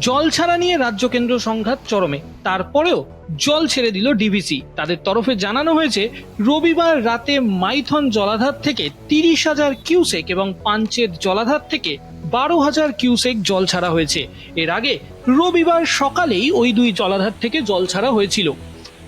জল ছাড়া নিয়ে রাজ্য কেন্দ্র সংঘাত চরমে। তারপরেও জল ছেড়ে দিল ডিভিসি তাদের তরফে জানানো হয়েছে, রবিবার রাতে মাইথন জলাধার থেকে তিরিশ হাজার কিউসেক এবং পাঞ্চেত জলাধার থেকে বারো হাজার কিউসেক জল ছাড়া হয়েছে। এর আগে রবিবার সকালেই ওই দুই জলাধার থেকে জল ছাড়া হয়েছিল।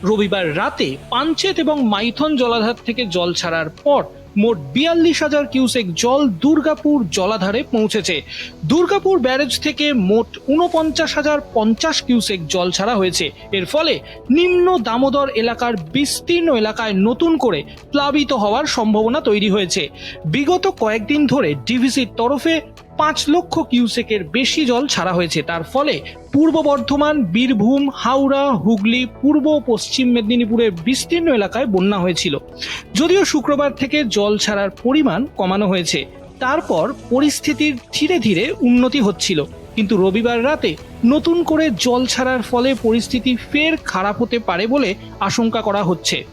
রবিবার রাতে পাঞ্চেত এবং মাইথন জলাধার থেকে জল ছাড়ার পর মোট বিয়াল্লিশ হাজার কিউসেক জল দুর্গাপুর জলাধারে পৌঁছেছে। দুর্গাপুর ব্যারেজ থেকে মোট উনপঞ্চাশ হাজার পঞ্চাশ কিউসেক জল ছাড়া হয়েছে। এর ফলে নিম্ন দামোদর এলাকার বিস্তীর্ণ এলাকায় নতুন করে প্লাবিত হওয়ার সম্ভাবনা তৈরি হয়েছে। বিগত কয়েকদিন ধরে ডিভিসির তরফে পাঁচ লক্ষ কিউসেকের বেশি জল ছাড়া হয়েছে। তার ফলে পূর্ব বর্ধমান, বীরভূম, হাওড়া, হুগলি, পূর্ব পশ্চিম মেদিনীপুরের বিস্তীর্ণ এলাকায় বন্যা হয়েছিল। যদিও শুক্রবার থেকে জল ছাড়ার পরিমাণ কমানো হয়েছে, তারপর পরিস্থিতির ধীরে ধীরে উন্নতি হচ্ছিল। কিন্তু রবিবার রাতে নতুন করে জল ছাড়ার ফলে পরিস্থিতি ফের খারাপ হতে পারে বলে আশঙ্কা করা হচ্ছে।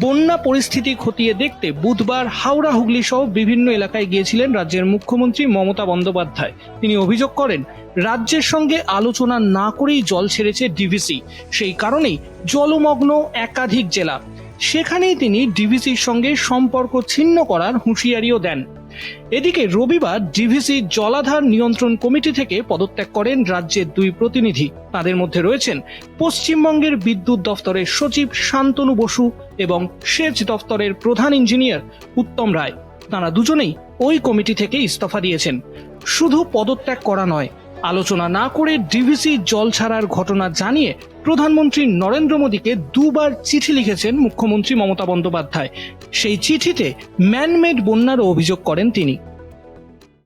বন্যা পরিস্থিতি খতিয়ে দেখতে বুধবার হাওড়া, হুগলি সহ বিভিন্ন এলাকায় গিয়েছিলেন রাজ্যের মুখ্যমন্ত্রী মমতা বন্দ্যোপাধ্যায়। তিনি অভিযোগ করেন, রাজ্যের সঙ্গে আলোচনা না করেই জল ছেড়েছে ডিভিসি। সেই কারণেই জলমগ্ন একাধিক জেলা। সেখানেই তিনি ডিভিসির সঙ্গে সম্পর্ক ছিন্ন করার হুঁশিয়ারিও দেন। এদিকে রবিবার ডিভিসি জলাধার নিয়ন্ত্রণ কমিটি থেকে পদত্যাগ করেন রাজ্যের দুই প্রতিনিধি। তাদের মধ্যে রয়েছেন পশ্চিমবঙ্গের বিদ্যুৎ দফতরের সচিব শান্তনু বসু এবং সেচ দফতরের প্রধান ইঞ্জিনিয়ার উত্তম রায়। তারা দুজনেই ওই কমিটি থেকে ইস্তফা দিয়েছেন। শুধু পদত্যাগ করা নয় আলোচনা না করে ডিভিসি জল ছাড়ার ঘটনা জানিয়ে প্রধানমন্ত্রী নরেন্দ্র মোদীকে দুবার চিঠি লিখেছেন মুখ্যমন্ত্রী মমতা বন্দ্যোপাধ্যায়। সেই চিঠিতে ম্যানমেড বন্যারও অভিযোগ করেন তিনি।